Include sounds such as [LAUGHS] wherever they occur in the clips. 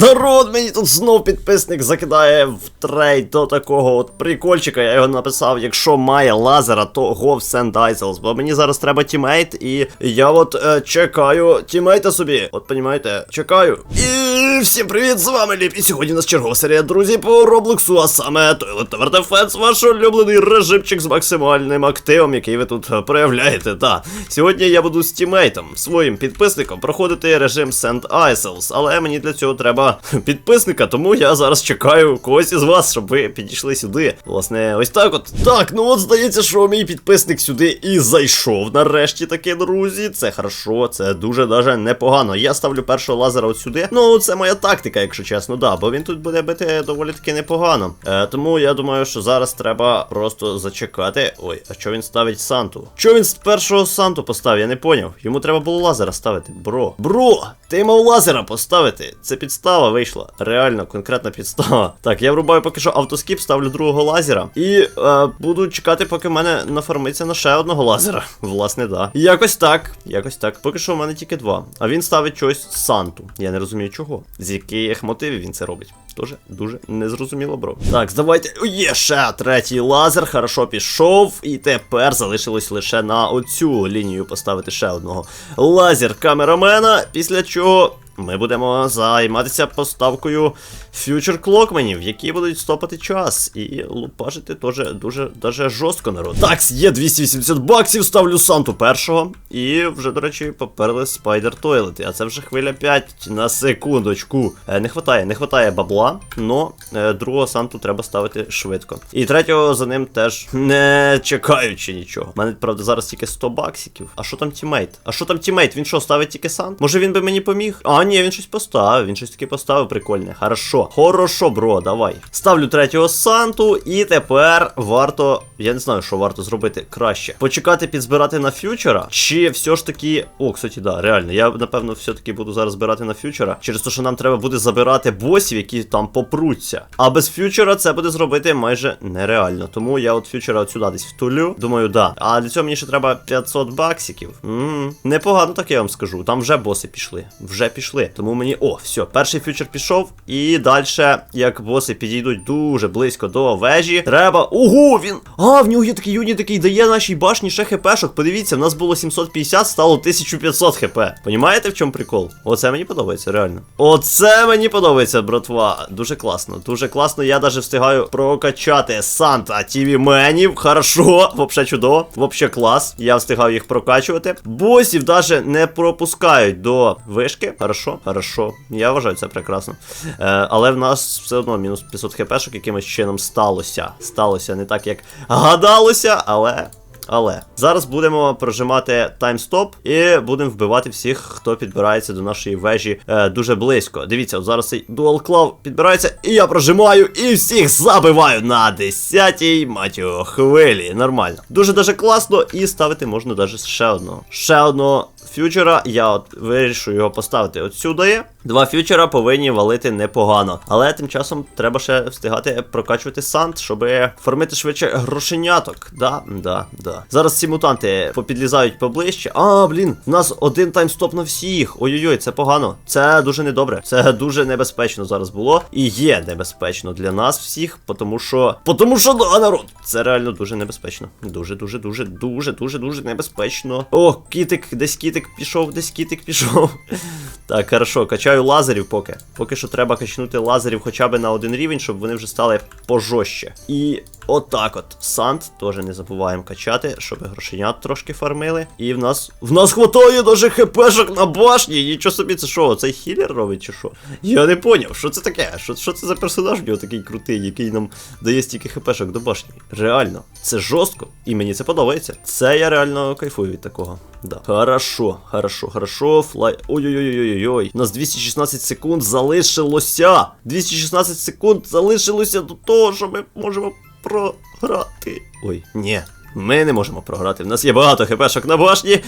Народ, мені тут знов підписник закидає в трейд до такого от прикольчика. Я його написав, якщо має лазера, то go в Sand Isles. Бо мені зараз треба тімейт, і я от е, чекаю тімейта собі. От понімаєте, чекаю. І всім привіт, з вами Ліп. І сьогодні у нас чергова серія, друзі, по Роблоксу, а саме Toilet Tower Defense, ваш улюблений режимчик з максимальним активом, який ви тут е, проявляєте. Та сьогодні я буду з тімейтом, своїм підписником, проходити режим Sand Isles, але мені для цього треба підписника, тому я зараз чекаю когось із вас, щоб ви підійшли сюди. Власне, ось так от. Так, ну от здається, що мій підписник сюди і зайшов нарешті таки, друзі. Це хорошо, це дуже даже непогано. Я ставлю першого лазера от сюди. Ну, це моя тактика, якщо чесно, да, бо він тут буде бити доволі таки непогано. Е, тому я думаю, що зараз треба просто зачекати. Ой, а що він ставить Санту? Що він з першого Санту поставив? Я не поняв. Йому треба було лазера ставити. Бро. Бро! Ти мав лазера поставити. Це підстава вийшла. Реально, конкретна підстава. Так, я врубаю поки що автоскіп, ставлю другого лазера. І е, буду чекати, поки в мене нафармиться на ще одного лазера. [LAUGHS] Власне, да. Якось так. Якось так. Поки що в мене тільки два. А він ставить щось Санту. Я не розумію чого. З яких мотивів він це робить. Тоже дуже незрозуміло, бро. Так, здавайте. О, Є ще третій лазер, хорошо пішов. І тепер залишилось лише на оцю лінію поставити ще одного лазер камерамена. Після чого. Ми будемо займатися поставкою фьючер клокменів, які будуть стопати час і лупашити теж дуже даже жорстко народ. Так, є 280 баксів, ставлю Санту першого. І вже, до речі, поперли спайдер тойлети. А це вже хвиля 5 на секундочку. Е, не хватає, не хватає бабла, но е, другого Санту треба ставити швидко. І третього за ним теж не чекаючи нічого. У мене, правда, зараз тільки 100 баксиків. А що там тімейт? А що там тімейт? Він що, ставить тільки Сант? Може він би мені поміг? А, ні, він щось поставив, він щось таки поставив прикольне. Хорошо. Хорошо, бро, давай. Ставлю третього Санту, і тепер варто. Я не знаю, що варто зробити краще. Почекати підзбирати на фьючера. Чи все ж таки. О, кстати, да, реально. Я напевно все-таки буду зараз збирати на фьючера. Через те, що нам треба буде забирати босів, які там попруться. А без фьючера це буде зробити майже нереально. Тому я от фьючера от сюди десь втулю. Думаю, да. А для цього мені ще треба 500 баксиків. М-м, Непогано, так я вам скажу. Там вже боси пішли. Вже пішли. Тому мені. О, все, перший фьючер пішов. І далі, як боси підійдуть дуже близько до вежі, треба. Ого, він. А, в нього є такий юніт, який дає нашій башні ще хпшок. Подивіться, в нас було 750, стало 1500 хп. Понімаєте, в чому прикол? Оце мені подобається, реально. Оце мені подобається, братва. Дуже класно, дуже класно. Я навіть встигаю прокачати Санта Тіві Менів. Хорошо, вообще чудово. Вообще клас. Я встигав їх прокачувати. Босів навіть не пропускають до вишки. Хорошо, хорошо. Я вважаю це прекрасно. Е, але в нас все одно мінус 500 хпшок якимось чином сталося. Сталося не так, як гадалося, але. Але зараз будемо прожимати таймстоп і будемо вбивати всіх, хто підбирається до нашої вежі е, дуже близько. Дивіться, от зараз цей дуал клав підбирається, і я прожимаю і всіх забиваю на 10-й матіо хвилі. Нормально. Дуже даже класно, і ставити можна даже ще одного. Ще одного фьючера. Я от вирішую його поставити от сюди. Два фьючера повинні валити непогано. Але тим часом треба ще встигати прокачувати сант, щоб формити швидше грошеняток. Да, да, да. Зараз ці мутанти попідлізають поближче. А, блін, в нас один таймстоп на всіх. Ой-ой-ой, це погано. Це дуже недобре. Це дуже небезпечно зараз було. І є небезпечно для нас всіх, тому що. Тому що да, народ. Це реально дуже небезпечно. Дуже, дуже, дуже, дуже, дуже, дуже небезпечно. О, кітик, десь кітик пішов, десь кітик пішов. [LAUGHS] Так, хорошо, качаю лазерів поки. Поки що треба качнути лазерів хоча б на один рівень, щоб вони вже стали пожорстче. І отак от. Сант теж не забуваємо качати, щоб грошенят трошки фармили. І в нас. В нас хватає даже хпшок на башні. Нічого собі, це що, цей хілер робить чи що? Я не поняв, що це таке? Що, що це за персонаж в нього такий крутий, який нам дає стільки хпшок до башні? Реально, це жорстко, і мені це подобається. Це я реально кайфую від такого. Да. Хорошо, хорошо, хорошо. Флай. Ой-ой-ой-ой-ой. У нас 216 секунд залишилося. 216 секунд залишилося до того, що ми можемо програти. Ой, ні. Ми не можемо програти. В нас є багато хпшок на башні,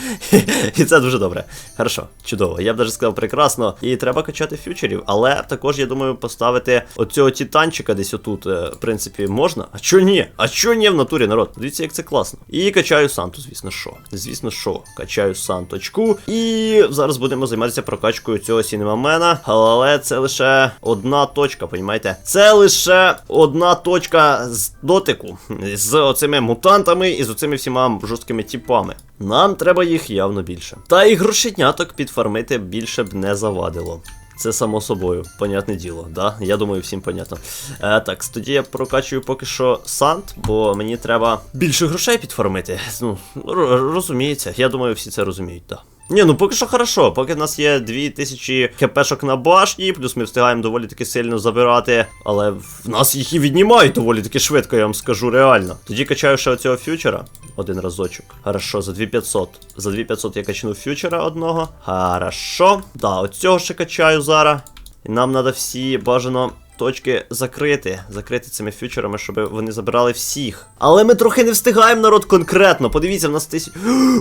і це дуже добре. Хорошо, чудово. Я б навіть сказав прекрасно. І треба качати фьючерів, але також я думаю поставити оцього титанчика десь отут. е, В принципі, можна. А чо ні? А чо ні в натурі, народ? Дивіться, як це класно. І качаю Санту, звісно, що. Звісно, що. Качаю Санточку. І зараз будемо займатися прокачкою цього сінемамена. Але це лише одна точка, понімаєте? Це лише одна точка з дотику з оцими мутантами і з оцими всіма жорсткими тіпами. Нам треба їх явно більше. Та і грошеняток підфармити більше б не завадило. Це само собою, понятне діло, да? Я думаю, всім понятно. Е, так, тоді я прокачую поки що сант, бо мені треба більше грошей підформити. Ну, розуміється, я думаю, всі це розуміють, так. Да. Ні, ну поки що хорошо, поки в нас є 2000 хпшок на башні, плюс ми встигаємо доволі таки сильно забирати, але в нас їх і віднімають доволі таки швидко, я вам скажу реально. Тоді качаю ще оцього фьючера один разочок. Хорошо, за 2500. За 2500 я качну фьючера одного. Хорошо. Да, оцього ще качаю зараз. І нам треба всі бажано точки закрити. Закрити цими фьючерами, щоб вони забирали всіх. Але ми трохи не встигаємо народ конкретно. Подивіться, в нас тисяч.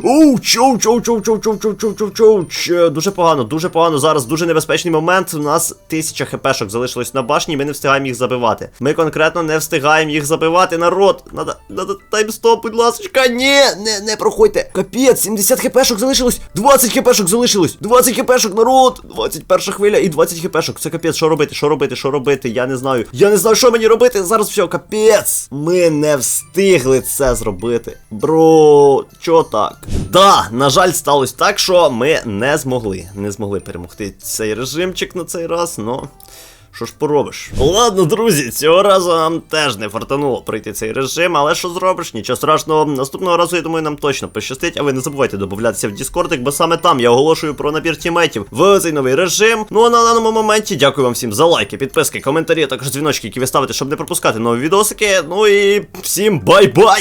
Оу, чоу, чоу, чоу, чоу, чоу, чоу, чоу, чоу, чоу. Дуже погано, дуже погано. Зараз дуже небезпечний момент. У нас тисяча хпшок залишилось на башні, ми не встигаємо їх забивати. Ми конкретно не встигаємо їх забивати, народ. Надо, таймстоп, будь ласочка. Ні, не, не проходьте. Капець, 70 хпшок залишилось. 20 хпшок залишилось. 20 хпшок, народ. 21 хвиля і 20 хпшок. Це капець, що робити, що робити, що робити? Я не знаю. Я не знаю, що мені робити. Зараз все, капець. Ми не встигли це зробити. Бро, чо так? Да, на жаль, сталося так, що ми не змогли. Не змогли перемогти цей режимчик на цей раз, но. Що ж поробиш? Ладно, друзі, цього разу нам теж не фартануло пройти цей режим, але що зробиш? Нічого страшного. Наступного разу, я думаю, нам точно пощастить, а ви не забувайте додатися в Діскордик, бо саме там я оголошую про набір тімейтів в цей новий режим. Ну а на даному моменті дякую вам всім за лайки, підписки, коментарі, а також дзвіночки, які ви ставите, щоб не пропускати нові відосики. Ну і всім бай-бай!